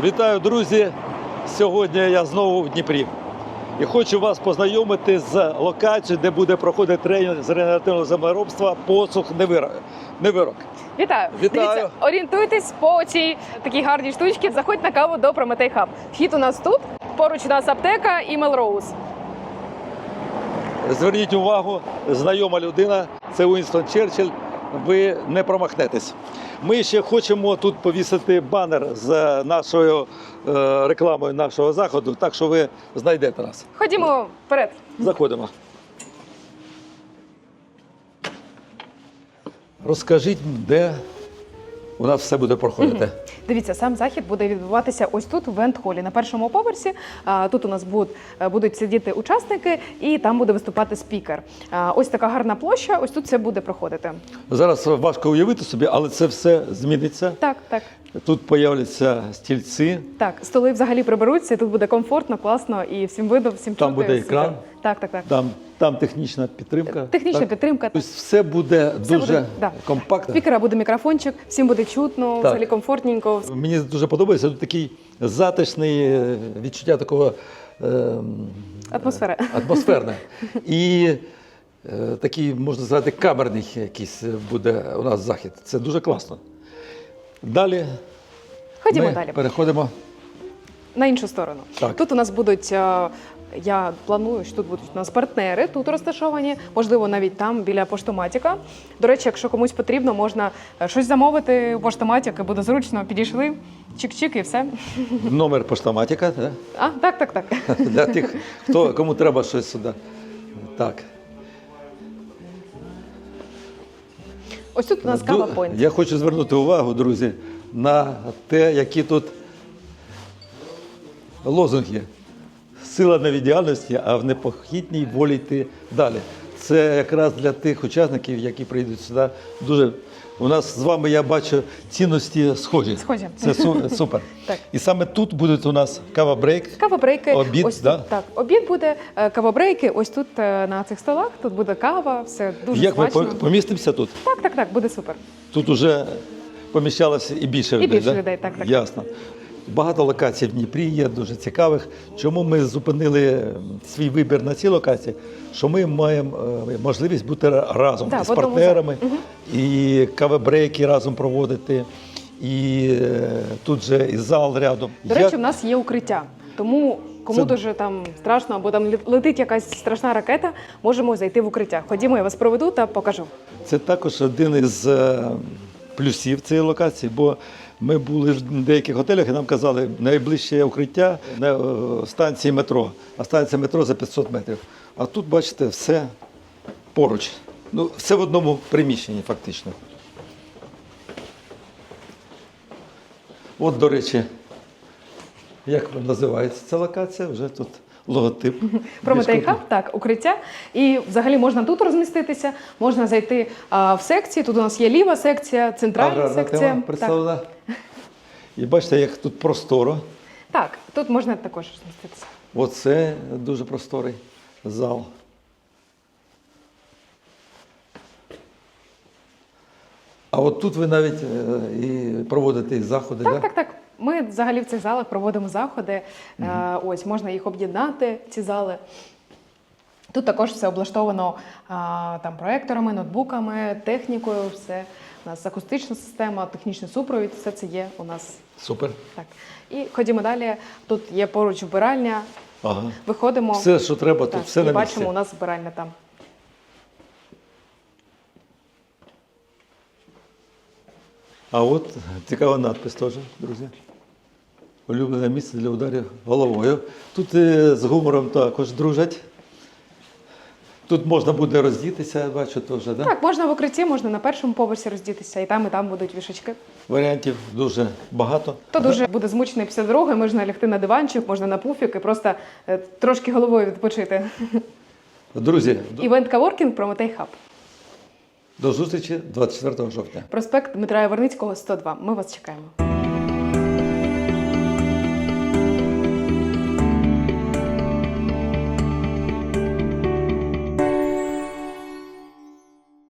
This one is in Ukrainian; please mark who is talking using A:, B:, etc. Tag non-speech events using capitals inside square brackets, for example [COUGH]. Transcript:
A: Вітаю, друзі! Сьогодні я знову в Дніпрі. І хочу вас познайомити з локацією, де буде проходити тренінг з регенеративного землеробства посух невирок.
B: Вітаю!
A: Вітаю.
B: Дивіться, орієнтуйтесь по цій такій гарній штучці. Заходь на каву до Прометей Хаб. Вхід у нас тут. Поруч у нас аптека і Мелроуз.
A: Зверніть увагу, знайома людина це Уінстон Черчилль. Ви не промахнетесь. Ми ще хочемо тут повісити банер з нашою е, рекламою нашого заходу, так що ви знайдете нас.
B: Ходімо вперед.
A: Заходимо. Розкажіть, де у нас все буде проходити.
B: Дивіться, сам захід буде відбуватися ось тут, в вент-холі, на першому поверсі. Тут у нас будуть, е, будуть сидіти учасники, і там буде виступати спікер. Ось така гарна площа. Ось тут це буде проходити.
A: Зараз важко уявити собі, але це все зміниться.
B: Так, так.
A: Тут появляться стільці,
B: Так, столи взагалі приберуться. Тут буде комфортно, класно і всім видно, всім
A: Там
B: чути,
A: буде екран.
B: Так, так, так.
A: там, там технічна підтримка.
B: Технічна
A: так?
B: підтримка.
A: Тобто все буде
B: Все
A: дуже
B: буде, да.
A: компактно.
B: Спікера буде мікрофончик, всім буде чутно, взагалі комфортненько.
A: Мені дуже подобається тут такий затишний е, відчуття такого е,
B: Атмосфера.
A: атмосферне. І е, такий, можна сказати, камерний якийсь буде у нас захід. Це дуже класно. Далі
B: Ходімо
A: ми
B: далі.
A: переходимо.
B: На іншу сторону.
A: Так.
B: Тут у нас будуть. е, Я планую, що тут будуть у нас партнери, тут розташовані, можливо, навіть там біля поштоматіка. До речі, якщо комусь потрібно, можна е, щось замовити у поштоматіка, буде зручно, підійшли, чик-чик і все.
A: Номер поштоматіка да?
B: А, так, так, так. [LAUGHS]
A: для тих, хто, кому треба щось сюди. Так.
B: Ось тут у нас кава пойнт.
A: Я хочу звернути увагу, друзі, на те, які тут лозунги. Сила не в ідеальності, а в непохитній волі йти далі. Це якраз для тих учасників, які прийдуть сюди. Дуже у нас з вами я бачу цінності схожі.
B: Схожі.
A: Це су- супер. [LAUGHS]
B: Так.
A: І саме тут буде у нас кава-брейк.
B: Кава-брейки.
A: Обід,
B: ось
A: да?
B: тут, так. Обід буде, е, кава-брейки, ось тут е, на цих столах, тут буде кава, все дуже
A: Як ми
B: смачно.
A: по- помістимося тут?
B: Так, так, так, буде супер.
A: Тут вже поміщалося і більше людей.
B: більше
A: да?
B: людей, так, так.
A: Ясно. Багато локацій в Дніпрі є, дуже цікавих. Чому ми зупинили свій вибір на цій локації? Що ми маємо е, можливість бути разом
B: Да, одному
A: партнерами, і кавебрейки разом проводити, і е, тут же і зал рядом.
B: До
A: Я-
B: речі, в нас є укриття. Тому кому
A: Це-
B: дуже там страшно або там летить якась страшна ракета, можемо зайти в укриття. Ходімо, я вас проведу та покажу.
A: Це також один із е, плюсів цієї локації, бо ми були в деяких готелях і нам казали, найближче укриття на е, станції метро, а станція метро за 500 метрів. А тут, бачите, все поруч. Ну, все в одному приміщенні, фактично. От, до речі, як називається ця локація? Вже тут логотип. [LAUGHS]
B: Прометей хаб, так, укриття. І взагалі можна тут розміститися, можна зайти а, в секції. Тут у нас є ліва секція, центральна
A: Аграрна
B: секція.
A: тема
B: Так.
A: представлена. І бачите, як тут просторо.
B: так, тут можна також розміститися.
A: Оце дуже просторий зал. А от тут ви навіть е, і проводите заходи,
B: Так,
A: да?
B: так, так. Ми взагалі в цих залах проводимо заходи. Е, Ось можна їх об'єднати, ці зали. Тут також все облаштовано а, там проекторами, ноутбуками, технікою. Все у нас акустична система, технічний супровід. Все це є у нас.
A: Супер.
B: Так. І ходімо далі. Тут є поруч вбиральня.
A: Ага.
B: Виходимо.
A: Все, що треба,
B: так,
A: тут все
B: і
A: на
B: бачимо,
A: місці.
B: у нас вбиральня там.
A: А от цікава надпис теж, друзі. Улюблене місце для ударів головою. Тут е, з гумором також дружать. Тут можна буде роздітися, я бачу теж, да?
B: Так, можна в укритті, можна на першому поверсі роздітися, і там, і там будуть вішачки.
A: Варіантів дуже багато.
B: Хто дуже буде змучений після дороги, можна лягти на диванчик, можна на пуфік і просто е, трошки головою відпочити. [LAUGHS]
A: Друзі,
B: Івент Каворкінг Прометей Хаб.
A: до зустрічі 24 жовтня.
B: Проспект Дмитра Яворницького, 102. Ми вас чекаємо.